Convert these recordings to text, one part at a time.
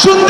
সারা দেশে শুনতে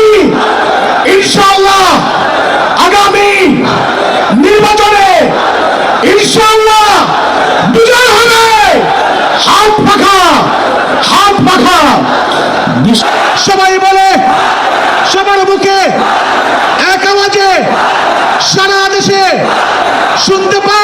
শুনতে পাই